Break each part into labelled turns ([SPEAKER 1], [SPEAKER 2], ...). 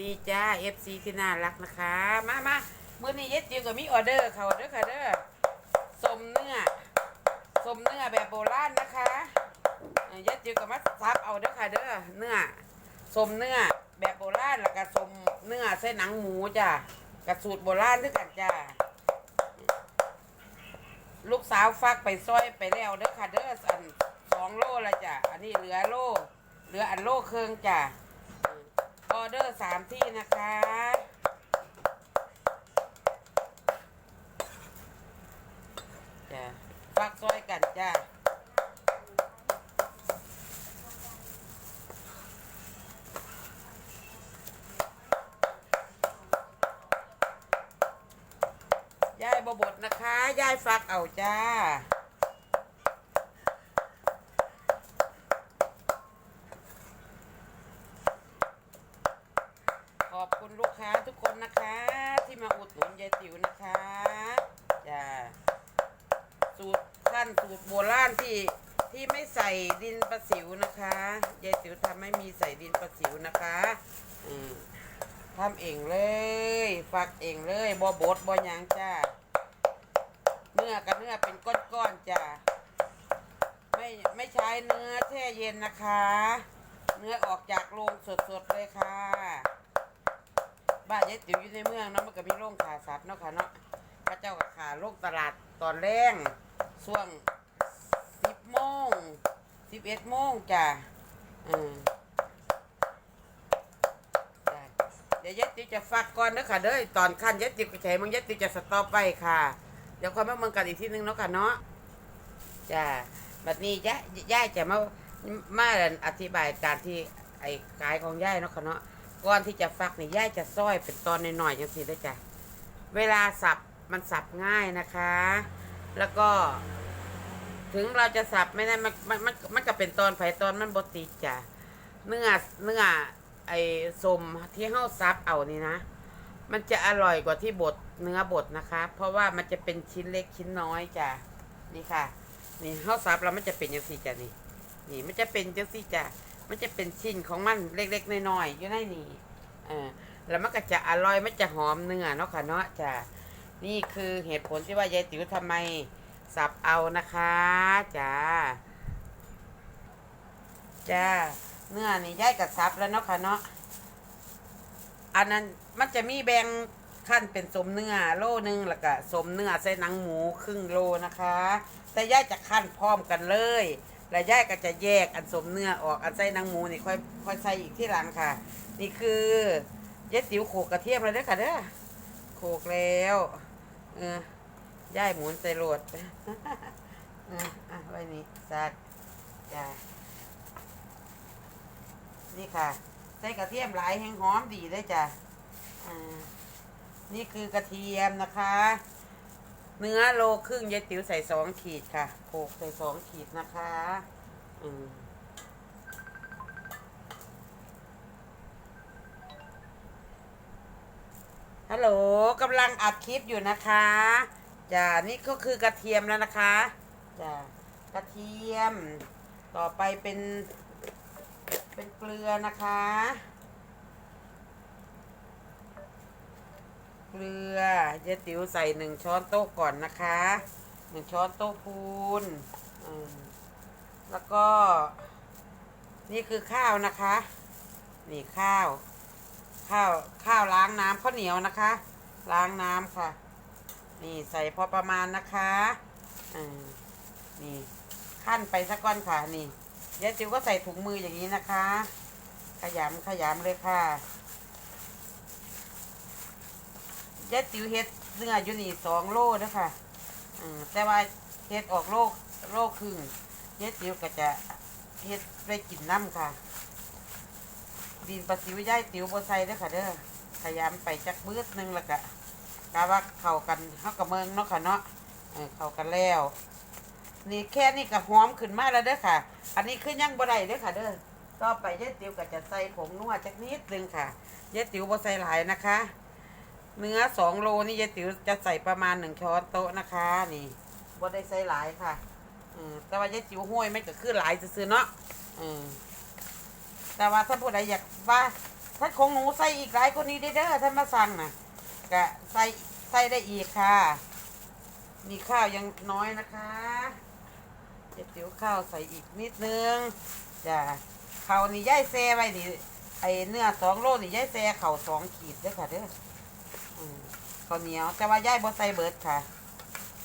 [SPEAKER 1] ดีจ้า FC ที่น่ารักนะคะ มามามื้อนี้เย็ดจิวก็มีออเดอร์เขาเด้อค่ะเด้อสมเนื้อสมเนื้อแบบโบราณนะคะเย็ดจิวก็มาซับเอาเด้อค่ะเด้อเนื้อสมเนื้อแบบโบราณแล้วก็สมเนื้อใส่หนังหมูจ้ะกับสูตรโบราณด้วยกันจ้าลูกสาวฟักไปซอยไปแล้วเด้อค่ะเด้ออันสองโลละจ้ะอันนี้เหลือโลเหลืออันโลเครึ่งจ้ะ ออเดอร์สามที่นะคะ จ้ะฝากซอยกันจ้าย่ายบบดนะคะย่ายฟักเอาจ้า ขอบคุณลูกค้าทุกค นะคะ ที่มาอุดหนุนยายติ๋วนะคะจ้าสูตรขั้นสูตรโบราณที่ที่ไม่ใส่ดินประสิวนะคะยายติ๋วทำไม่มีใส่ดินประสิวนะคะอืมทำเองเลยฝักเองเลยบอบดบอยังจ้าเนื้อกับเนื้อเป็นก้อนๆจ้าไม่ไม่ใช้เนื้อแช่เย็นนะคะ เนื้อออกจากโรงสดๆเลยค่ะ บ้านยายติ๋วอยู่ในเมืองเนาะมันก็มีโรงขาสัตว์เนาะค่ะเนาะพระเจ้าก็ขาโรงตลาดตอนแรงช่วงสิบโมงสิบเอ็ดโมงจ้ะอืมเดี๋ยวยายติ๋วจะฟักก่อนเด้อค่ะเด้อตอนขั้นยายติ๋วก็ใช้มึงยายติ๋วจะสต็อปไว้ค่ะ เดี๋ยวค่อยมาเมืองกันอีกทีนึงเนาะค่ะเนาะจ้ะบัดนี้ยายยาจะมามาอธิบายการที่ไอ้ขายของยายเนาะค่ะเนาะ ก่อนที่จะฟักนี่ย่ายจะซ้อยเป็นตอนหน่อยๆจังสิได้จ้ะเวลาสับมันสับง่ายนะคะ แล้วก็ ถึงเราจะสับไม่ได้มันมันมันมันก็เป็นตอนไผตอนมันบติดจ้ะเนื้อเนื้อไอ้สมที่เฮาซับเอานี่นะ มันจะอร่อยกว่าที่บดเนื้อบดนะคะ เพราะว่ามันจะเป็นชิ้นเล็กชิ้นน้อยจ้ะนี่ค่ะ นี่เฮาซับแล้วมันจะเป็นจังซี่จ้ะนี่นี่มันจะเป็นจังซี่จ้ะ มันจะเป็นชิ้นของมันเล็กๆน้อยๆอยู่ในนี่เออแล้วมันก็จะอร่อยมันจะหอมเนื้อเนาะค่ะเนาะจ้ะนี่คือเหตุผลที่ว่ายายติ๋วทำไมสับเอานะคะจ้าจ้าเนื้อนี่ยายกับสับแล้วเนาะค่ะเนาะอันนั้นมันจะมีแบ่งขั้นเป็นสมเนื้อโลนึงแล้วก็สมเนื้อใส่หนังหมูครึ่งโลนะคะ แต่ย่ายจะขั้นพร้อมกันเลย แล้วย่ายก็จะแยกอันสมเนื้อออกอันใส่หนังหมูนี่ค่อยค่อยใส่อีกที่หลังค่ะ นี่คือยายติ๋วโขกกระเทียมเลยเด้อค่ะเด้อโขกแล้วเออย่ายหมุนใส่โหลดเอออะไว้นี่ซักจ้านี่ค่ะ ใส่กระเทียมหลายแห้งหอมดีเลยจ้ะนี่คือกระเทียมนะคะ เนื้อโลครึ่งยายติ๋วใส่สองขีดค่ะโขกใส่สองขีดนะคะ อืมฮัลโหลกำลังอัดคลิปอยู่นะคะจ้านี่ก็คือกระเทียมแล้วนะคะจ้ากระเทียม ต่อไปเป็น เป็นเกลือนะคะ เกลือเจ๊ติ๋วใส่หนึ่งช้อนโต๊ะก่อนนะคะหนึ่งช้อนโต๊ะพูนแล้วก็ นี่คือข้าวนะคะ นี่ข้าว ข้าวข้าวล้างน้ำข้าวเหนียวนะคะ ล้างน้ำค่ะ นี่ใส่พอประมาณนะคะอืมนี่ขั้นไปสักก้อนค่ะนี่ยายติ๋วก็ใส่ถุงมืออย่างนี้นะคะ ขยำขยำเลยค่ะ ยายติ๋วเฮ็ดเนื้ออยู่นี่สองโลนะคะอืมแต่ว่าเฮ็ดออกโลโลครึ่งยายติ๋วก็จะเฮ็ดไปกินน้ำค่ะ ดินปลาสิวยายติ๋วบ่ใส่เด้อค่ะเด้อขยำไปจักมืดนึงแล้วก็กะว่าเข้ากันเฮากับเมืองเนาะค่ะเนาะเออเข้ากันแล้ว นี่แค่นี้ก็หอมขึ้นมาแล้วเด้อค่ะ อันนี้คือยังบ่ได้เด้อค่ะเด้อต่อไปยายติ๋วก็จะใส่ผงนัวจักนิดนึงค่ะยายติ๋วบ่ใส่หลายนะคะ เนื้อสองโลนี่ยายติ๋วจะใส่ประมาณหนึ่งช้อนโต๊ะนะคะ นี่บ่ได้ใส่หลายค่ะอืมแต่ว่ายายติ๋วห้วยไม่ก็คือหลายซื่อๆเนาะอืมแต่ว่าถ้าผู้ใดอยากว่าถ้าของหนูใส่อีกหลายคนนี้ได้เด้อท่านมาสั่งนะกะใส่ใส่ได้อีกค่ะมีข้าวยังน้อยนะคะเจ็ดติ๋วข้าวใส่อีกนิดนึงจ้ะข้าวนี่ย่ายแซ่ไว้นี่ไอเนื้อสองโลนี่ย่ายแซ่เข่าวสองขีดเด้อค่ะเด้อ ข้าวเหนียว แต่ว่าย่ายบ่ใส่เบิร์ดค่ะ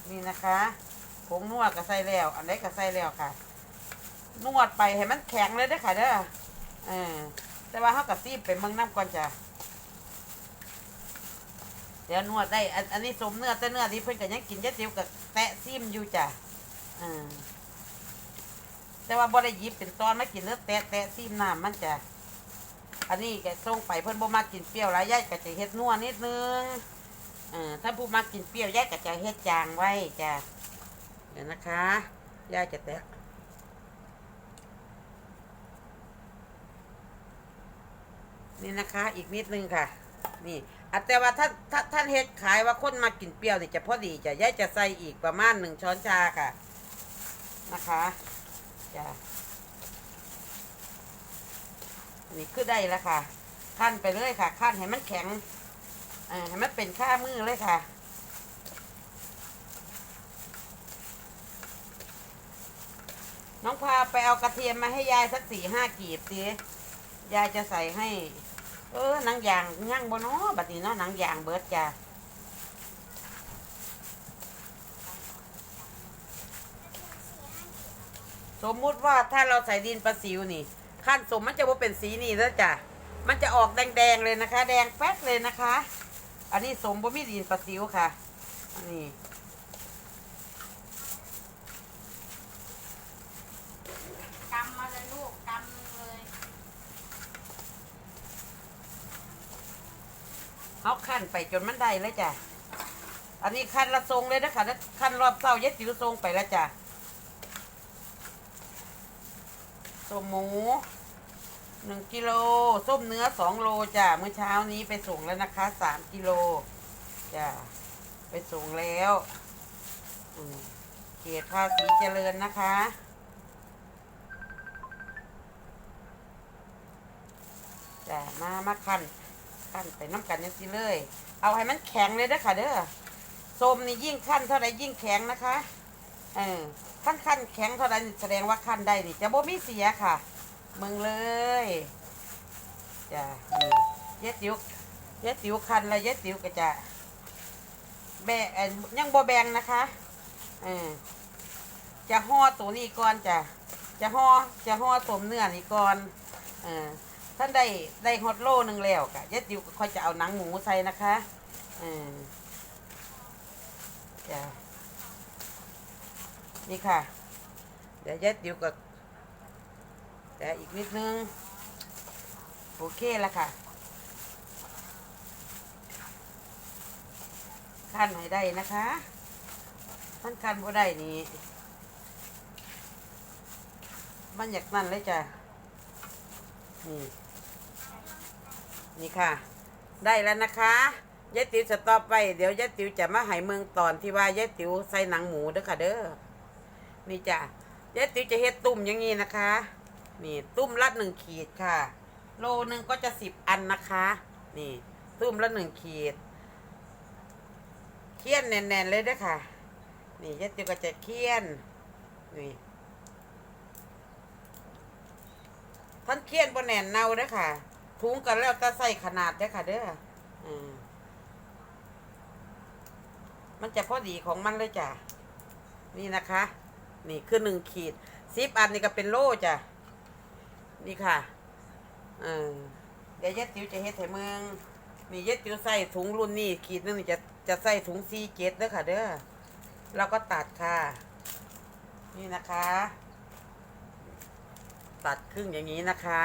[SPEAKER 1] นี่นะคะผงนวดก็ใส่แล้ว อันไหนก็ใส่แล้วค่ะ นวดไปให้มันแข็งเลยเด้ค่ะเด้อเออแต่ว่าเขากับซีบไปเมืองน้ำก่อนจ้ะเดี๋ยวนวดได้ อันนี้สมเนื้อแต่เนื้อที่เพิ่อนก็ยังกินยะติ๋วกับแตะซิมอยู่จ้ะเออแต่ว่าบ่ได้ยิบเป็นตอนไมากินเนื้อแตะแตะซิมน้ำมันจ้ะ อันนี้แกส่งไปเพิ่อนบ่มากินเปรี้ยวหลายยายก็จะเฮ็ดนัวนิดนึงเออถ้าผู้มากินเปรี้ยวยายก็จะเฮ็ดจางไว้จ้ะเดี๋ยวนะคะยายจะแตะนี่นะคะอีกนิดนึงค่ะ นี่อะแต่ว่าท่านท่านท่านเฮ็ดขายว่าคนมากินเปรี้ยวนี่จะพอดีจะย่ายจะใส่อีกประมาณหนึ่งช้อนชาค่ะ นะคะจ้ะ นี่คือได้แล้วค่ะขั้นไปเลยค่ะขั้นให้มันแข็งเอ่อให้มันเป็นข้ามือเลยค่ะน้องพาไปเอากระเทียมมาให้ยายสักสี่ห้ากีบสิยายจะใส่ให้ เออหนังยางย่างบเนาะบัดนี้เนาะหนังยางเบิดจ้าสมมุติว่าถ้าเราใส่ดินประสิวนี่ ขั้นสมมันจะว่าเป็นสีนี่แล้วจ้ะมันจะออกแดงๆเลยนะคะ แดงแป๊ดเลยนะคะ อันนี้สมบ่มีดินประสิวค่ะอันนี้
[SPEAKER 2] กำมาเลยลูกกำเลย
[SPEAKER 1] เอาขั้นไปจนมันได้เลยจ้ะอันนี้ขั้นละทรงเลยนะคะแล้วขั้นรอบเศร้าเย็ดจิ๋วทรงไปแล้วจ้ะ ส้มหมูหนึ่งกิโลส้มเนื้อสองโลจ้ะเมื่อเช้านี้ไปส่งแล้วนะคะสามกิโลจ้ะไปส่งแล้วอืมเขตภาษีเจริญนะคะ จ้ะมามาขั้นขั้นไปน้ำกันยังสิเลย เอาให้มันแข็งเลยเด้อค่ะเด้อส้มนี่ยิ่งขั้นเท่าไรยิ่งแข็งนะคะ เออขั้นขั้นแข็งเท่าไรนี่แสดงว่าขั้นได้นี่จะบ่มีเสียค่ะมึงเลยจ้ะเย็ดติ๋วเย็ดติ๋วคันแล้วเย็ดติ๋วก็จะแบะเอ่อยังบ่แบงนะคะเออจะห่อตัวนี้ก่อนจ้ะจะห่อจะห่อสมเนื้อนี่ก่อนเออท่านได้ได้ฮอตโลหนึ่งแล้วกะยะติวก็ค่อยจะเอาหนังหมูใส่นะคะ อืมจ้ะ นี่ค่ะ เดี๋ยวยะติวก็แต่อีกนิดนึง โอเคแล้วค่ะขั้นให้ได้นะคะท่านขั้นบ่ได้นี่มันอยากนั่นเลยจ้ะนี่นี่ค่ะ ได้แล้วนะคะยายติ๋วสต็อไป เดี๋ยวยายติ๋วจะมาให้เมืองตอนที่ว่ายายติ๋วใส่หนังหมูเด้อค่ะเด้อ นี่จ้ะยายติ๋วจะเฮ็ดตุ่มอย่างนี้นะคะ นี่ตุ่มละหนึ่งขีดค่ะ โลหนึ่งก็จะสิบอันนะคะ นี่ตุ่มละหนึ่งขีด เคี่ยนแน่นๆเลยเด้อค่ะ นี่ยายติ๋วก็จะเคี่ยน นี่ท่านเคี่ยนบนแหนนเน่าเด้อค่ะถุงกันแล้วจะใส่ขนาดด้อค่ะ เด้ออืมมันจะพอดีของมันเลยจ้ะ นี่นะคะ นี่คือหนึ่งขีดสิบอันนี่ก็เป็นโลจ้ะ นี่ค่ะเออเดี๋ยวเย็ดติ๋วจะเฮ็ดให้เมืองนี่เย็ดติ๋วใส่ถุงรุ่นนี้ขีดหนึงจะจะใส่ถุงซีเจ็ดเด้อค่ะ เด้อแล้วก็ตัดค่ะ นี่นะคะ ตัดครึ่งอย่างนี้นะคะ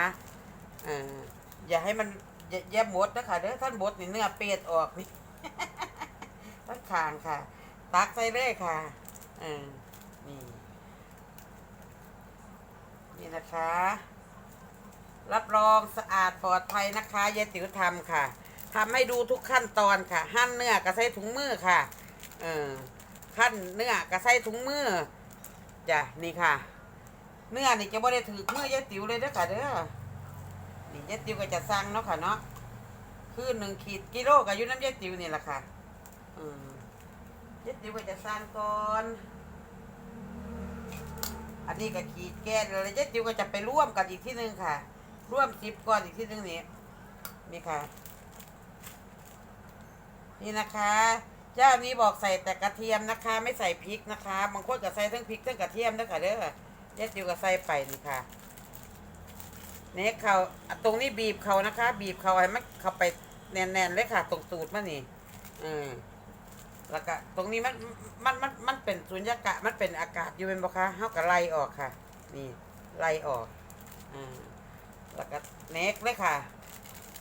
[SPEAKER 1] เอออย่าให้มันอย่าอย่าบดนะคะเด้อท่านบดนี่เนื้อเป็ดออกนี่ท่านคางค่ะ ตักใส่เลยค่ะเออนี่ นี่นะคะ รับรองสะอาดปลอดภัยนะคะยายติ๋วทำค่ะทำให้ดูทุกขั้นตอนค่ะ หั่นเนื้อกระใส่ถุงมือค่ะ เออขั้นเนื้อกระใส่ถุงมือจ้ะนี่ค่ะ เนื้อนี่จะบ่ได้ถือมือยายติ๋วเลยเด้อค่ะเด้อนี่ยายติ๋วก็จะสั่งเนาะค่ะเนาะคือหนึ่งขีดกิโลกับยุน้ำยายติ๋วนี่แหละค่ะอืมยายติ๋วก็จะสั่งก่อน อันนี้ก็ขีดแก้เลยยายติ๋วก็จะไปร่วมกันอีกที่หนึ่งค่ะ ร่วมสิบก่อนอีกที่หนึ่งนี่นี่ค่ะ นี่นะคะเจ้านี้บอกใส่แต่กระเทียมนะคะ ไม่ใส่พริกนะคะบางคนก็ใส่ทั้งพริกทั้งกระเทียมด้วยค่ะเด้อยายติ๋วก็ใส่ไปนี่ค่ะเน็กเขาตรงนี้บีบเขานะคะ บีบเขาให้มันเข้าไปแน่นๆเลยค่ะ ตรงตูดมันนี่เออ แล้วก็ตรงนี้มันมันมันมันเป็นสุญญากาศมันเป็นอากาศอยู่เป็นบ่คะเฮาก็ไล่ออกค่ะ นี่ไล่ออกอ่าแล้วก็เน็กเลยค่ะ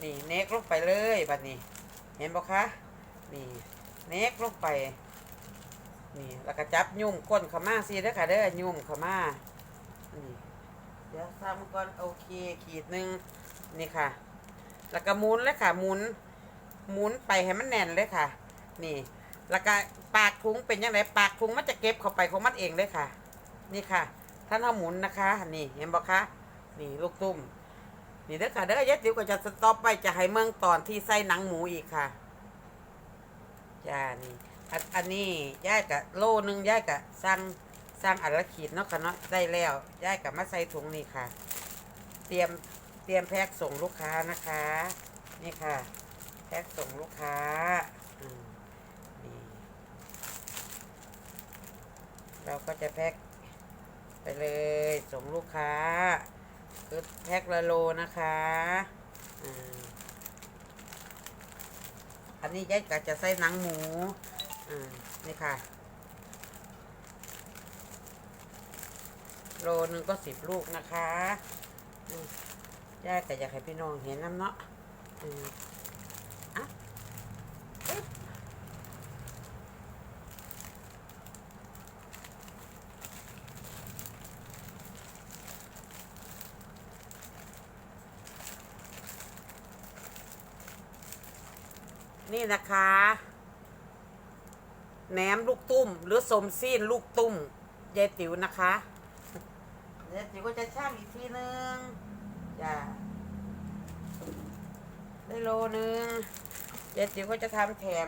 [SPEAKER 1] นี่เน็กลงไปเลยบัดนี้ เห็นบ่คะนี่เน็กลงไป นี่แล้วก็จับยุ่มก้นขามาสิเด้อค่ะเด้อยุ่มขามานี่เดี๋ยวทำก่อนโอเคขีดหนึ่งนี่ค่ะ แล้วก็หมุนเลยค่ะหมุนหมุนไปให้มันแน่นเลยค่ะ นี่ แล้วก็ปากถุงเป็นยังไงปากถุงมันจะเก็บเข้าไปของมันเองเลยค่ะ นี่ค่ะ ท่านเอาหมุนนะคะ นี่เห็นบอกคะนี่ลูกตุ้ม นี่เด้อค่ะเด้อยายติ๋วก็จะสต็อปไปจะให้เมืองตอนที่ใส่หนังหมูอีกค่ะจ้านี่อันนี้ย่ายกะโลนึงย่ายกะสั่งสร้างอัดละขีดเนาะค่ะเนาะได้แล้วย้ายกลับมาใส่ถุงนี่ค่ะ เตรียมเตรียมแพ็คส่งลูกค้านะคะ นี่ค่ะ แพ็คส่งลูกค้าอืมนี่ เราก็จะแพ็คไปเลยส่งลูกค้าคือแพ็คละโลนะคะอันนี้ย้ายก็จะใส่หนังหมูอนี่ค่ะ โลนึงก็สิบลูกนะคะย่าแต่อยากให้พี่น้องเห็นน้ำเนาะอืมอะ นี่นะคะแหนมลูกตุ้ม หรือสมซีนลูกตุ้มยายติ๋วนะคะเดี๋ยวจิ๋วก็จะช่างอีกทีนึงจ้ะได้โลนึงเดี๋ยวจิ๋วก็จะทำแถม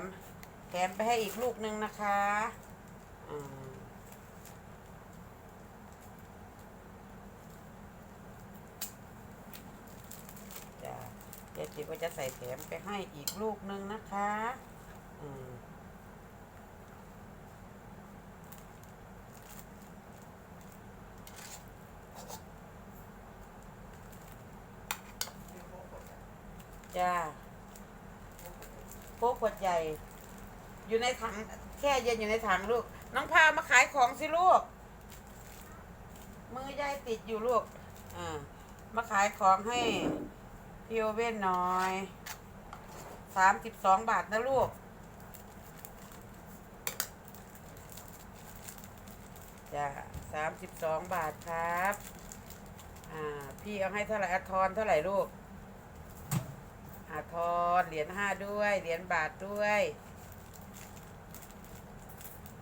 [SPEAKER 1] แถมไปให้อีกลูกนึงนะคะอืมจ้ะเดี๋ยว จิ๋วก็จะใส่แถมไปให้อีกลูกนึงนะคะอืมจ้าโคกขวดใหญ่ อยู่ในถังแค่เย็นอยู่ในถังลูก น้องพามาขายของสิลูก มือยายติดอยู่ลูก อ่า มาขายของให้ พี่โอเว่นหน่อยสามสิบสองบาทนะลูก จ้าสามสิบสองบาทครับ อ่า พี่เอาให้เท่าไหร่อะทอนเท่าไหร่ลูกอาทอนเหรียญห้าด้วย เหรียญบาทด้วย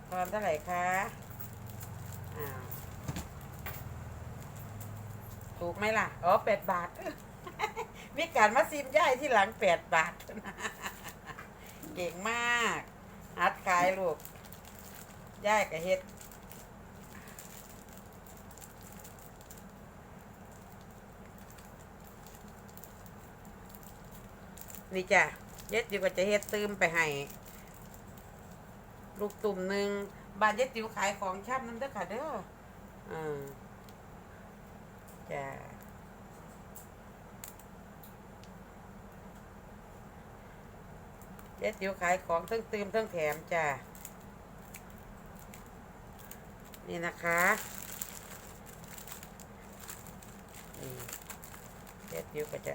[SPEAKER 1] ทอนเท่าไหร่คะอ้าถูกไหมล่ะ อ๋อแปดบาท มีการมาซิมย่ายที่หลังแปดบาท เก่งมากฮัดขายลูกย่ายกับเฮ็ดนี่จ้ะเย็ดจิ๋วก็จะเฮ็ดตืมไปให้ ลูกตุ่มหนึ่งบานเย็ดจิ๋วขายของชับนั่นเด้อค่ะเด้ออืมจ้ะ เย็ดจิ๋วขายของทั้งตืมทั้งแถมจ้ะนี่นะคะนี่เย็ดจิ๋วก็จะ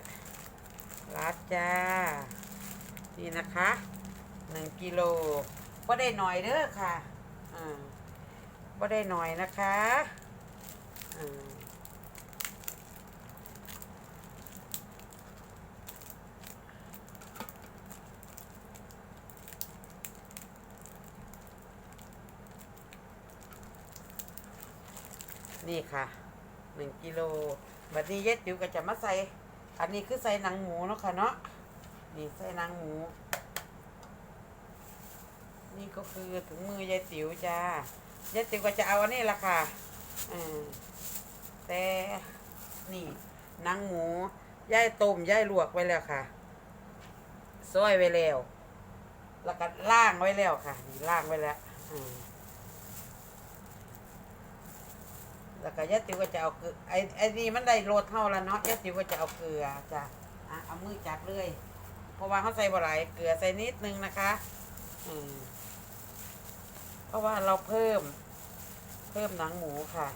[SPEAKER 1] รัดจ้า นี่นะคะหนึ่งกิโลก็ได้หน่อยเด้อค่ะอ่าก็ได้หน่อยนะคะอ่า นี่ค่ะหนึ่งกิโลบัดนี้เย็ดจิ๋วก็จะมาใส่ อันนี้คือใส่หนังหมูเนาะค่ะเนาะนี่ใส่หนังหมู นี่ก็คือถุงมือยายติ๋วจ้ายายติ๋วก็จะเอาอันนี้ละค่ะอืมแต่นี่หนังหมูย่ายต้มย่ายลวกไว้แล้วค่ะซอยไว้แล้ว แล้วก็ล่างไว้แล้วค่ะนี่ล่างไว้แล้วอืม แล้วก็ยะติวก็จะเอาเกลือไอ้ไอ้นี่มันได้โรสเท่าแล้วเนาะยะติวก็จะเอาเกลือจ้ะอะเอามือจับเลย เพราะว่าเขาใส่บ่หลาเกลือใส่นิดนึงนะคะ อืมเพราะว่าเราเพิ่ม เพิ่มหนังหมูค่ะ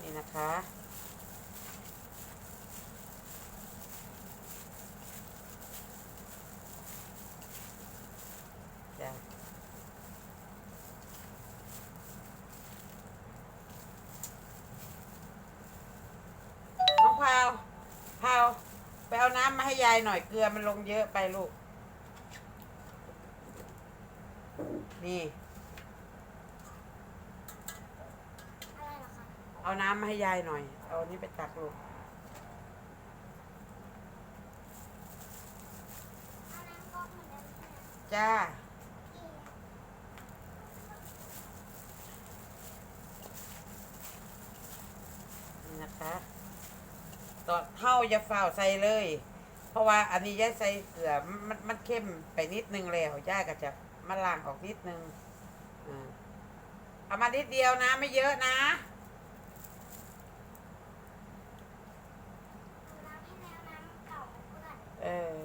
[SPEAKER 1] นี่นะคะน้องพาวพาวไปเอาน้ำมาให้ ยายหน่อยเกลือมันลงเยอะไปลูก นี่
[SPEAKER 2] อะไรเหรอคะ
[SPEAKER 1] เอาน้ำมาให้ยายหน่อย เอาอันนี้ไปตักลูก
[SPEAKER 2] เอาน้ำก๊อกเหมือนเดิมใช่ไหม
[SPEAKER 1] จ้า
[SPEAKER 2] พี่
[SPEAKER 1] นี่นะคะตอเท่าจะฝ่าวใส่เลย เพราะว่าอันนี้ย่าใส่เกลือมันมันมันเข้มไปนิดนึงแล้วย่าก็จะมาล้างออกนิดนึงอ่าเอามานิดเดียวนะ ไม่เยอะนะ
[SPEAKER 2] เอาน้ำให้แมวน้ำเก่าเปื้อน
[SPEAKER 1] เออ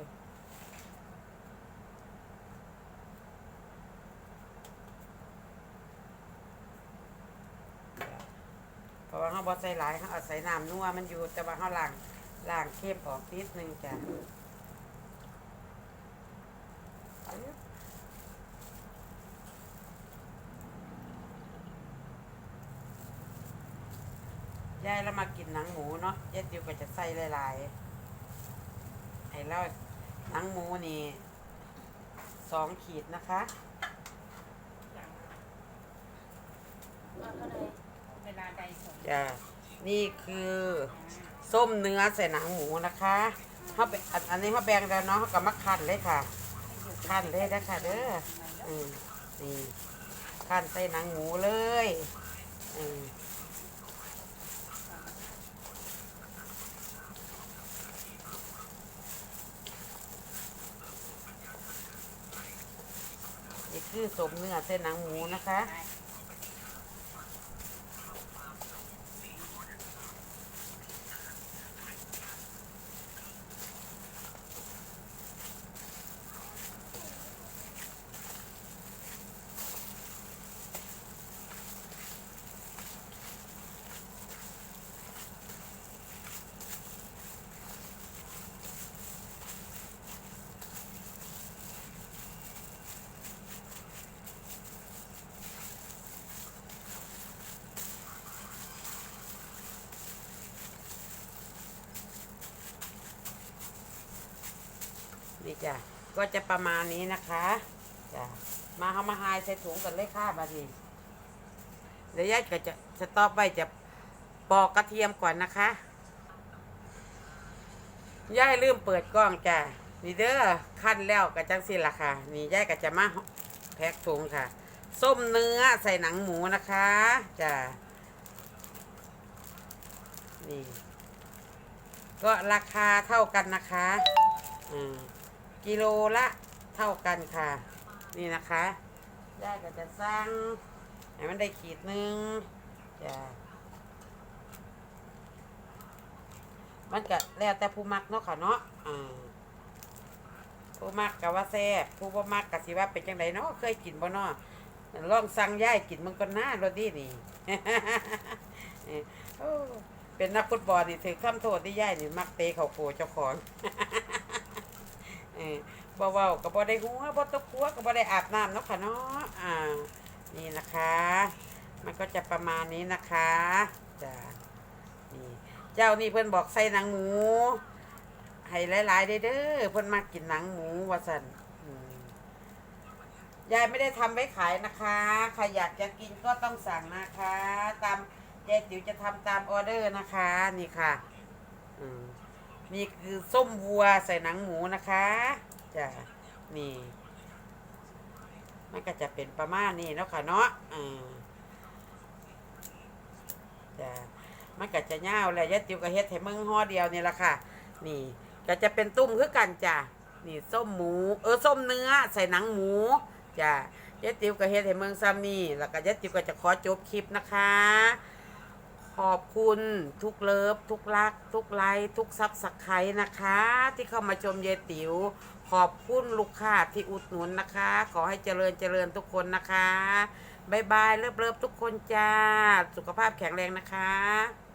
[SPEAKER 1] เพราะว่าเขาบอใส่หลายเขาเอาใส่น้ำนัวมันอยู่แต่ว่าเขาล้าง ล้างเข้มออกนิดนึงจ้ะยายแล้วมากินหนังหมูเนาะยายติวก็จะใส่หลายๆไอ้แล้วหนังหมูนี่สองขีดนะคะ
[SPEAKER 2] เราก็เลยเวลาใดสน
[SPEAKER 1] จ้ะนี่คือ ส้มเนื้อใส่หนังหมูนะคะเขาไปอันอันนี้เขาแบ่งแล้วเนาะเขาก็มาคั่นเลยค่ะคั่นเลยนะคะเด้ออืมนี่คั่นใส่หนังหมูเลยอืมนี่คือสมเนื้อใส่หนังหมูนะคะ จ้ะก็จะประมาณนี้นะคะจ้ะมาเขามาหายใส่ถุงกันเลยค่ะบาทีเดี๋ยวยายก็จะสต๊อปไว้จะปอกกระเทียมก่อนนะคะยายลืมเปิดกล้องจ้ะนี่เด้อขั้นแล้วก็จังสิละค่ะ นี่ยายก็จะมาแพ็คถุงค่ะ ส้มเนื้อใส่หนังหมูนะคะจ้ะนี่ก็ราคาเท่ากันนะคะ อืม กิโลละเท่ากันค่ะ นี่นะคะได้ก็จะสั่งให้มันได้ขีดหนึ่งจะมันก็แล้วแต่ผู้มักเนาะค่ะเนาะอ่าผู้มักก็ว่าแซ่บผู้บ่มักก็สิว่าเป็นจังไดเนาะเคยกินบ่เนาะลองสั่งย่ายกินมันก็น่ารสดีนี่เออเป็นนักฟุตบอลนี่ถือคำโทษที่ย่ายนี่มักเตะเขาโกเจ้าของ บ่เว้าก็บ่ได้หัวบ่ตกหัวก็บ่ได้อาบน้ำเนาะค่ะเนาะอ่านี่นะคะ มันก็จะประมาณนี้นะคะจ้ะนี่เจ้านี่เพิ่นบอกใส่หนังหมูให้หลายๆเด้อเด้อเพิ่นมากินหนังหมูว่าซั่นยายไม่ได้ทำไว้ขายนะคะใครอยากจะกินก็ต้องสั่งนะคะ ตามยายติ๋วจะทำตามออเดอร์นะคะ นี่ค่ะ อืม นี่คือส้มวัวใส่หนังหมูนะคะจ้ะนี่มันก็จะเป็นประมาณนี้เนาะค่ะเนาะอ่าจ้ะมันก็จะยาวแล้วยายติ๋วก็เฮ็ดให้มึงห่อเดียวนี่ละค่ะ นี่ก็จะเป็นตุ้มคือกันจ้ะนี่ส้มหมู เออส้มเนื้อใส่หนังหมูจ้ะยายติ๋วก็เฮ็ดให้เมืองซ้ำนี่แล้วก็ยายติ๋วก็จะขอจบคลิปนะคะ ขอบคุณทุกเลิฟ ทุกรัก ทุกไลค์ทุกซับสไครต์นะคะ ที่เข้ามาชมยายติ๋วขอบคุณลูกค้าที่อุดหนุนนะคะ ขอให้เจริญเจริญทุกคนนะคะบายบายเลิฟเลิฟทุกคนจ้า สุขภาพแข็งแรงนะคะ